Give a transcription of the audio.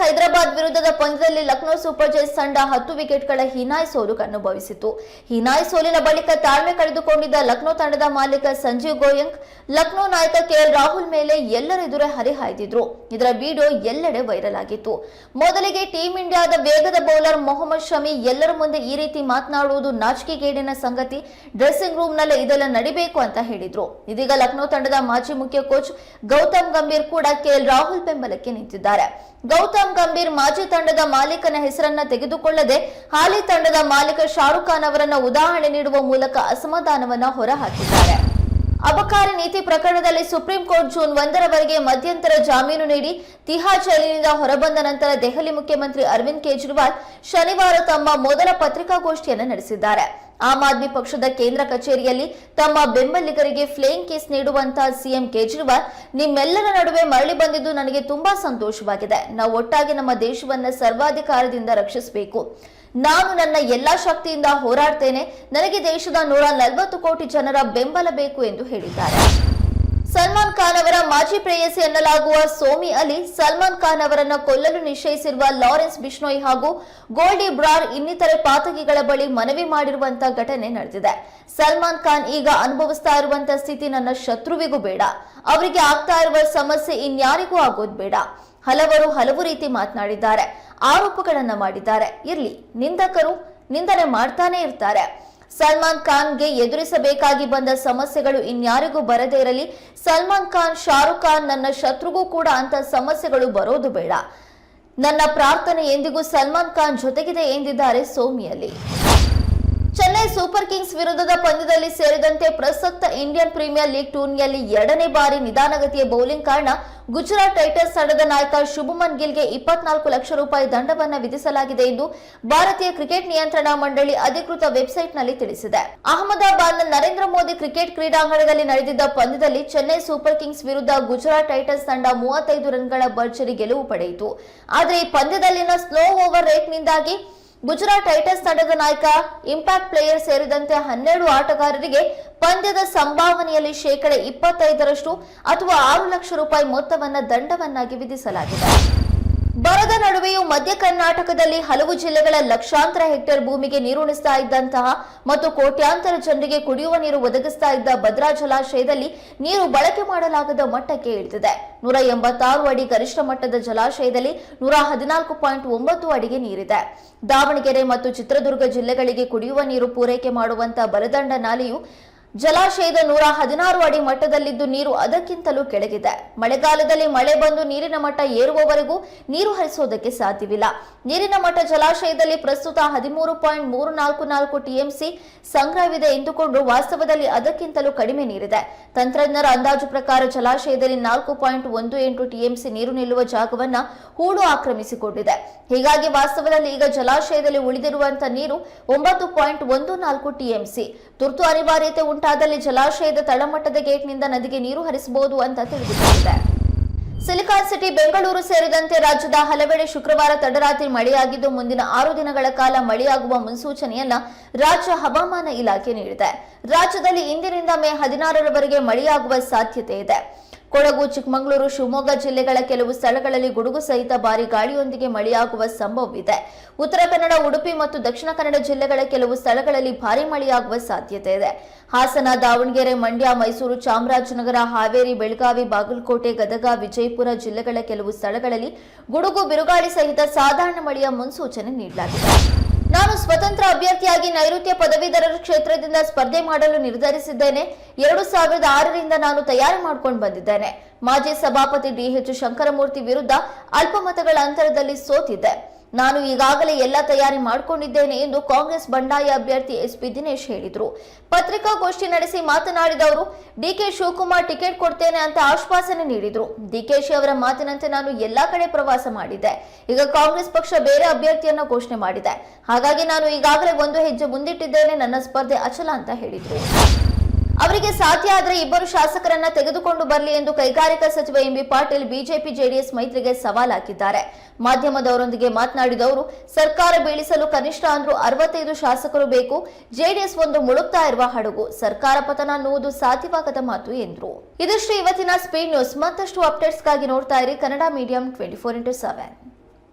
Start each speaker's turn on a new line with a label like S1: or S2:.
S1: ಹೈದರಾಬಾದ್ ವಿರುದ್ಧದ ಪಂದ್ಯದಲ್ಲಿ ಲಕ್ನೋ ಸೂಪರ್ ಜೈಸ್ ತಂಡ ಹತ್ತು ವಿಕೆಟ್ಗಳ ಹೀನಾಯ್ ಸೋಲು ಅನುಭವಿಸಿತು ಹೀನಾಯ್ ಸೋಲಿನ ಬಳಿಕ ತಾಳ್ಮೆ ಕಳೆದುಕೊಂಡಿದ್ದ ಲಕ್ನೋ ತಂಡದ ಮಾಲೀಕ ಸಂಜೀವ್ ಗೋಯಂಕ್, ಲಕ್ನೋ ನಾಯಕ ಕೆಎಲ್ ರಾಹುಲ್ ಮೇಲೆ ಎಲ್ಲರ ಎದುರೇ ಹರಿಹಾಯ್ದಿದ್ರು. ಇದರ ವಿಡಿಯೋ ಎಲ್ಲೆಡೆ ವೈರಲ್ ಆಗಿತ್ತು. ಮೊದಲಿಗೆ ಟೀಂ ಇಂಡಿಯಾದ ವೇಗದ ಬೌಲರ್ ಮೊಹಮ್ಮದ್ ಶಮಿ ಎಲ್ಲರ ಮುಂದೆ ಈ ರೀತಿ ಮಾತನಾಡುವುದು ನಾಚಿಕೆಗೇಡಿನ ಸಂಗತಿ. ಡ್ರೆಸ್ಸಿಂಗ್ ರೂಮ್ನಲ್ಲೇ ಇದೆಲ್ಲ ನಡಿಬೇಕು ಅಂತ ಹೇಳಿದ್ರು. ಇದೀಗ ಲಕ್ನೋ ತಂಡದ ಮಾಜಿ ಮುಖ್ಯ ಕೋಚ್ ಗೌತಮ್ ಗಂಭೀರ್ ಕೂಡ ಕೆಎಲ್ ರಾಹುಲ್ ಬೆಂಬಲಕ್ಕೆ ನಿಂತಿದ್ದಾರೆ. ಗೌತಮ್ ಗಂಭೀರ್ ಮಾಜಿ ತಂಡದ ಮಾಲೀಕನ ಹೆಸರನ್ನ ತೆಗೆದುಕೊಳ್ಳದೆ ಹಾಲಿ ತಂಡದ ಮಾಲೀಕ ಶಾರುಖ್ ಖಾನ್ ಅವರನ್ನ ಉದಾಹರಣೆ ನೀಡುವ ಮೂಲಕ ಅಸಮಾಧಾನವನ್ನ ಹೊರಹಾಕಿದ್ದಾರೆ. ಅಬಕಾರಿ ನೀತಿ ಪ್ರಕರಣದಲ್ಲಿ ಸುಪ್ರೀಂ ಕೋರ್ಟ್ ಜೂನ್ ಒಂದರವರೆಗೆ ಮಧ್ಯಂತರ ಜಾಮೀನು ನೀಡಿ ತಿಹಾರ್ ಜೈಲಿನಿಂದ ಹೊರಬಂದ ನಂತರ ದೆಹಲಿ ಮುಖ್ಯಮಂತ್ರಿ ಅರವಿಂದ್ ಕೇಜ್ರಿವಾಲ್ ಶನಿವಾರ ತಮ್ಮ ಮೊದಲ ಪತ್ರಿಕಾಗೋಷ್ಠಿಯನ್ನು ನಡೆಸಿದ್ದಾರೆ. ಆಮ್ ಆದ್ಮಿ ಪಕ್ಷದ ಕೇಂದ್ರ ಕಚೇರಿಯಲ್ಲಿ ತಮ್ಮ ಬೆಂಬಲಿಗರಿಗೆ ಫ್ಲೇಯಿಂಗ್ ಕೇಸ್ ನೀಡುವಂತಹ ಸಿಎಂ ಕೇಜ್ರಿವಾಲ್, ನಿಮ್ಮೆಲ್ಲರ ನಡುವೆ ಮರಳಿ ಬಂದಿದ್ದು ನನಗೆ ತುಂಬಾ ಸಂತೋಷವಾಗಿದೆ. ನಾವು ಒಟ್ಟಾಗಿ ನಮ್ಮ ದೇಶವನ್ನು ಸರ್ವಾಧಿಕಾರದಿಂದ ರಕ್ಷಿಸಬೇಕು. ನಾನು ನನ್ನ ಎಲ್ಲಾ ಶಕ್ತಿಯಿಂದ ಹೋರಾಡ್ತೇನೆ. ನನಗೆ ದೇಶದ ನೂರ ನಲವತ್ತು ಕೋಟಿ ಜನರ ಬೆಂಬಲ ಬೇಕು ಎಂದು ಹೇಳಿದ್ದಾರೆ. ಸಲ್ಮಾನ್ ಖಾನ್ ಅವರ ಮಾಜಿ ಪ್ರೇಯಸಿ ಎನ್ನಲಾಗುವ ಸೋಮಿ ಅಲಿ, ಸಲ್ಮಾನ್ ಖಾನ್ ಅವರನ್ನು ಕೊಲ್ಲಲು ನಿಶ್ಚಯಿಸಿರುವ ಲಾರೆನ್ಸ್ ಬಿಷ್ಣೋಯ್ ಹಾಗೂ ಗೋಲ್ಡಿ ಬ್ರಾರ್ ಇನ್ನಿತರೆ ಪಾತಕಿಗಳ ಬಳಿ ಮನವಿ ಮಾಡಿರುವಂತಹ ಘಟನೆ ನಡೆದಿದೆ. ಸಲ್ಮಾನ್ ಖಾನ್ ಈಗ ಅನುಭವಿಸ್ತಾ ಇರುವಂತಹ ಸ್ಥಿತಿ ನನ್ನ ಶತ್ರುವಿಗೂ ಬೇಡ. ಅವರಿಗೆ ಆಗ್ತಾ ಇರುವ ಸಮಸ್ಯೆ ಇನ್ಯಾರಿಗೂ ಆಗೋದು ಬೇಡ. ಹಲವರು ಹಲವು ರೀತಿ ಮಾತನಾಡಿದ್ದಾರೆ. ಆರೋಪಗಳನ್ನ ಮಾಡಿದ್ದಾರೆ. ಇರ್ಲಿ, ನಿಂದಕರು ನಿಂದನೆ ಮಾಡ್ತಾನೆ ಇರ್ತಾರೆ. ಸಲ್ಮಾನ್ ಖಾನ್ಗೆ ಎದುರಿಸಬೇಕಾಗಿ ಬಂದ ಸಮಸ್ಯೆಗಳು ಇನ್ಯಾರಿಗೂ ಬರದೇ ಇರಲಿ, ಸಲ್ಮಾನ್ ಖಾನ್, ಶಾರುಖ್ ಖಾನ್ ನನ್ನ ಶತ್ರುಗೂ ಕೂಡ ಅಂತ ಸಮಸ್ಯೆಗಳು ಬರೋದು ಬೇಡ. ನನ್ನ ಪ್ರಾರ್ಥನೆ ಎಂದಿಗೂ ಸಲ್ಮಾನ್ ಖಾನ್ ಜೊತೆಗಿದೆ ಎಂದಿದ್ದಾರೆ ಸೋಮಿಯಲ್ಲಿ ಚೆನ್ನೈ ಸೂಪರ್ ಕಿಂಗ್ಸ್ ವಿರುದ್ಧದ ಪಂದ್ಯದಲ್ಲಿ ಸೇರಿದಂತೆ ಪ್ರಸಕ್ತ ಇಂಡಿಯನ್ ಪ್ರೀಮಿಯರ್ ಲೀಗ್ ಟೂರ್ನಿಯಲ್ಲಿ ಎರಡನೇ ಬಾರಿ ನಿಧಾನಗತಿಯ ಬೌಲಿಂಗ್ ಕಾರಣ ಗುಜರಾತ್ ಟೈಟನ್ಸ್ ತಂಡದ ನಾಯಕ ಶುಭಮನ್ ಗಿಲ್ಗೆ ಇಪ್ಪತ್ನಾಲ್ಕು ಲಕ್ಷ ರೂಪಾಯಿ ದಂಡವನ್ನು ವಿಧಿಸಲಾಗಿದೆ ಎಂದು ಭಾರತೀಯ ಕ್ರಿಕೆಟ್ ನಿಯಂತ್ರಣ ಮಂಡಳಿ ಅಧಿಕೃತ ವೆಬ್ಸೈಟ್ನಲ್ಲಿ ತಿಳಿಸಿದೆ. ಅಹಮದಾಬಾದ್ನ ನರೇಂದ್ರ ಮೋದಿ ಕ್ರಿಕೆಟ್ ಕ್ರೀಡಾಂಗಣದಲ್ಲಿ ನಡೆದಿದ್ದ ಪಂದ್ಯದಲ್ಲಿ ಚೆನ್ನೈ ಸೂಪರ್ ಕಿಂಗ್ಸ್ ವಿರುದ್ಧ ಗುಜರಾತ್ ಟೈಟನ್ಸ್ ತಂಡ ಮೂವತ್ತೈದು ರನ್ಗಳ ಭರ್ಜರಿ ಗೆಲುವು ಪಡೆಯಿತು. ಆದರೆ ಈ ಪಂದ್ಯದಲ್ಲಿನ ಸ್ಲೋ ಓವರ್ ರೇಟ್ನಿಂದಾಗಿ ಗುಜರಾತ್ ಟೈಟನ್ಸ್ ತಂಡದ ನಾಯಕ ಇಂಪ್ಯಾಕ್ಟ್ ಪ್ಲೇಯರ್ ಸೇರಿದಂತೆ ಹನ್ನೆರಡು ಆಟಗಾರರಿಗೆ ಪಂದ್ಯದ ಸಂಭಾವನೆಯಲ್ಲಿ ಶೇಕಡ ಇಪ್ಪತ್ತೈದರಷ್ಟು ಅಥವಾ ಆರು ಲಕ್ಷ ರೂಪಾಯಿ ಮೊತ್ತವನ್ನ ದಂಡವನ್ನಾಗಿ ವಿಧಿಸಲಾಗಿದೆ. ಬರದ ನಡುವೆಯೂ ಮಧ್ಯ ಕರ್ನಾಟಕದಲ್ಲಿ ಹಲವು ಜಿಲ್ಲೆಗಳ ಲಕ್ಷಾಂತರ ಹೆಕ್ಟೇರ್ ಭೂಮಿಗೆ ನೀರುಣಿಸ್ತಾ ಇದ್ದಂತಹ ಮತ್ತು ಕೋಟ್ಯಾಂತರ ಜನರಿಗೆ ಕುಡಿಯುವ ನೀರು ಒದಗಿಸ್ತಾ ಇದ್ದ ಭದ್ರಾ ಜಲಾಶಯದಲ್ಲಿ ನೀರು ಬಳಕೆ ಮಾಡಲಾಗದ ಮಟ್ಟಕ್ಕೆ ಇಳಿದಿದೆ. ನೂರ ಎಂಬತ್ತಾರು ಅಡಿ ಗರಿಷ್ಠ ಮಟ್ಟದ ಜಲಾಶಯದಲ್ಲಿ ನೂರ ಹದಿನಾಲ್ಕು ಪಾಯಿಂಟ್ ಒಂಬತ್ತು ಅಡಿಗೆ ನೀರಿದೆ. ದಾವಣಗೆರೆ ಮತ್ತು ಚಿತ್ರದುರ್ಗ ಜಿಲ್ಲೆಗಳಿಗೆ ಕುಡಿಯುವ ನೀರು ಪೂರೈಕೆ ಮಾಡುವಂತಹ ಬಲದಂಡ ನಾಲೆಯು ಜಲಾಶಯದ ನೂರ ಹದಿನಾರು ಅಡಿ ಮಟ್ಟದಲ್ಲಿದ್ದು ನೀರು ಅದಕ್ಕಿಂತಲೂ ಕೆಳಗಿದೆ. ಮಳೆಗಾಲದಲ್ಲಿ ಮಳೆ ಬಂದು ನೀರಿನ ಮಟ್ಟ ಏರುವವರೆಗೂ ನೀರು ಹರಿಸೋದಕ್ಕೆ ಸಾಧ್ಯವಿಲ್ಲ. ನೀರಿನ ಮಟ್ಟ ಜಲಾಶಯದಲ್ಲಿ ಪ್ರಸ್ತುತ ಹದಿಮೂರು ಪಾಯಿಂಟ್ ಮೂರು ನಾಲ್ಕು ನಾಲ್ಕು ಟಿಎಂಸಿ ಸಂಗ್ರಹವಿದೆ ಎಂದುಕೊಂಡು ವಾಸ್ತವದಲ್ಲಿ ಅದಕ್ಕಿಂತಲೂ ಕಡಿಮೆ ನೀರಿದೆ. ತಂತ್ರಜ್ಞರ ಅಂದಾಜು ಪ್ರಕಾರ ಜಲಾಶಯದಲ್ಲಿ ನಾಲ್ಕು ಪಾಯಿಂಟ್ ಒಂದು ಎಂಟು ಟಿಎಂಸಿ ನೀರು ನಿಲ್ಲುವ ಜಾಗವನ್ನ ಹೂಳು ಆಕ್ರಮಿಸಿಕೊಂಡಿದೆ. ಹೀಗಾಗಿ ವಾಸ್ತವದಲ್ಲಿ ಈಗ ಜಲಾಶಯದಲ್ಲಿ ಉಳಿದಿರುವಂತಹ ನೀರು ಒಂಬತ್ತು ಪಾಯಿಂಟ್ ಒಂದು ನಾಲ್ಕು ಟಿಎಂಸಿ ತುರ್ತು ಅನಿವಾರ್ಯತೆ ಉಂಟಾದಲ್ಲಿ ಜಲಾಶಯದ ತಳಮಟ್ಟದ ಗೇಟ್ನಿಂದ ನದಿಗೆ ನೀರು ಹರಿಸಬಹುದು ಅಂತ ತಿಳಿದುಬಂದಿದೆ. ಸಿಲಿಕಾನ್ ಸಿಟಿ ಬೆಂಗಳೂರು ಸೇರಿದಂತೆ ರಾಜ್ಯದ ಹಲವೆಡೆ ಶುಕ್ರವಾರ ತಡರಾತ್ರಿ ಮಳೆಯಾಗಿದ್ದು, ಮುಂದಿನ ಆರು ದಿನಗಳ ಕಾಲ ಮಳೆಯಾಗುವ ಮುನ್ಸೂಚನೆಯನ್ನ ರಾಜ್ಯ ಹವಾಮಾನ ಇಲಾಖೆ ನೀಡಿದೆ. ರಾಜ್ಯದಲ್ಲಿ ಇಂದಿನಿಂದ ಮೇ ಹದಿನಾರರವರೆಗೆ ಮಳೆಯಾಗುವ ಸಾಧ್ಯತೆ ಇದೆ. ಕೊಡಗು, ಚಿಕ್ಕಮಗಳೂರು, ಶಿವಮೊಗ್ಗ ಜಿಲ್ಲೆಗಳ ಕೆಲವು ಸ್ಥಳಗಳಲ್ಲಿ ಗುಡುಗು ಸಹಿತ ಭಾರಿ ಗಾಳಿಯೊಂದಿಗೆ ಮಳೆಯಾಗುವ ಸಂಭವವಿದೆ. ಉತ್ತರ ಕನ್ನಡ, ಉಡುಪಿ ಮತ್ತು ದಕ್ಷಿಣ ಕನ್ನಡ ಜಿಲ್ಲೆಗಳ ಕೆಲವು ಸ್ಥಳಗಳಲ್ಲಿ ಭಾರಿ ಮಳೆಯಾಗುವ ಸಾಧ್ಯತೆ ಇದೆ. ಹಾಸನ, ದಾವಣಗೆರೆ, ಮಂಡ್ಯ, ಮೈಸೂರು, ಚಾಮರಾಜನಗರ, ಹಾವೇರಿ, ಬೆಳಗಾವಿ, ಬಾಗಲಕೋಟೆ, ಗದಗ, ವಿಜಯಪುರ ಜಿಲ್ಲೆಗಳ ಕೆಲವು ಸ್ಥಳಗಳಲ್ಲಿ ಗುಡುಗು, ಬಿರುಗಾಳಿ ಸಹಿತ ಸಾಧಾರಣ ಮಳೆಯ ಮುನ್ಸೂಚನೆ ನೀಡಲಾಗಿದೆ. ನಾನು ಸ್ವತಂತ್ರ ಅಭ್ಯರ್ಥಿಯಾಗಿ ನೈಋತ್ಯ ಪದವೀಧರರ ಕ್ಷೇತ್ರದಿಂದ ಸ್ಪರ್ಧೆ ಮಾಡಲು ನಿರ್ಧರಿಸಿದ್ದೇನೆ. ಎರಡು ಸಾವಿರದ ಆರರಿಂದ ನಾನು ತಯಾರಿ ಮಾಡಿಕೊಂಡು ಬಂದಿದ್ದೇನೆ. ಮಾಜಿ ಸಭಾಪತಿ ಡಿಎಚ್ ಶಂಕರಮೂರ್ತಿ ವಿರುದ್ಧ ಅಲ್ಪಮತಗಳ ಅಂತರದಲ್ಲಿ ಸೋತಿದ್ದೆ. ನಾನು ಈಗಾಗಲೇ ಎಲ್ಲ ತಯಾರಿ ಮಾಡಿಕೊಂಡಿದ್ದೇನೆ ಎಂದು ಕಾಂಗ್ರೆಸ್ ಬಂಡಾಯ ಅಭ್ಯರ್ಥಿ ಎಸ್ ಪಿ ದಿನೇಶ್ ಹೇಳಿದರು. ಪತ್ರಿಕಾಗೋಷ್ಠಿ ನಡೆಸಿ ಮಾತನಾಡಿದ ಅವರು, ಡಿಕೆ ಶಿವಕುಮಾರ್ ಟಿಕೆಟ್ ಕೊಡ್ತೇನೆ ಅಂತ ಆಶ್ವಾಸನೆ ನೀಡಿದರು. ಡಿಕೆಶಿ ಅವರ ಮಾತಿನಂತೆ ನಾನು ಎಲ್ಲಾ ಕಡೆ ಪ್ರವಾಸ ಮಾಡಿದ್ದೆ. ಈಗ ಕಾಂಗ್ರೆಸ್ ಪಕ್ಷ ಬೇರೆ ಅಭ್ಯರ್ಥಿಯನ್ನು ಘೋಷಣೆ ಮಾಡಿದೆ. ಹಾಗಾಗಿ ನಾನು ಈಗಾಗಲೇ ಒಂದು ಹೆಜ್ಜೆ ಮುಂದಿಟ್ಟಿದ್ದೇನೆ, ನನ್ನ ಸ್ಪರ್ಧೆ ಅಚಲ ಅಂತ ಹೇಳಿದ್ರು. ಅವರಿಗೆ ಸಾಧ್ಯ ಆದರೆ ಇಬ್ಬರು ಶಾಸಕರನ್ನ ತೆಗೆದುಕೊಂಡು ಬರಲಿ ಎಂದು ಕೈಗಾರಿಕಾ ಸಚಿವ M B Patil, BJP, JDS ಮೈತ್ರಿಗೆ ಸವಾಲ್ ಹಾಕಿದ್ದಾರೆ. ಮಾಧ್ಯಮದವರೊಂದಿಗೆ ಮಾತನಾಡಿದ ಅವರು ಸರ್ಕಾರ ಬೀಳಿಸಲು ಕನಿಷ್ಠ ಅಂದ್ರೂ ಅರವತ್ತೈದು ಶಾಸಕರು ಬೇಕು, ಜೆಡಿಎಸ್ ಒಂದು ಮುಳುಗ್ತಾ ಇರುವ ಹಡಗು, ಸರ್ಕಾರ ಪತನ ಅನ್ನುವುದು ಸಾಧ್ಯವಾಗದ ಮಾತು ಎಂದರು. ಇದಿಷ್ಟು ಇವತ್ತಿನ ಸ್ಪೀಡ್ ನ್ಯೂಸ್ ಮತ್ತಷ್ಟು ಅಪ್ಡೇಟ್ಸ್ಗಾಗಿ ನೋಡ್ತಾ ಇರಿ Kannada medium twenty four into seven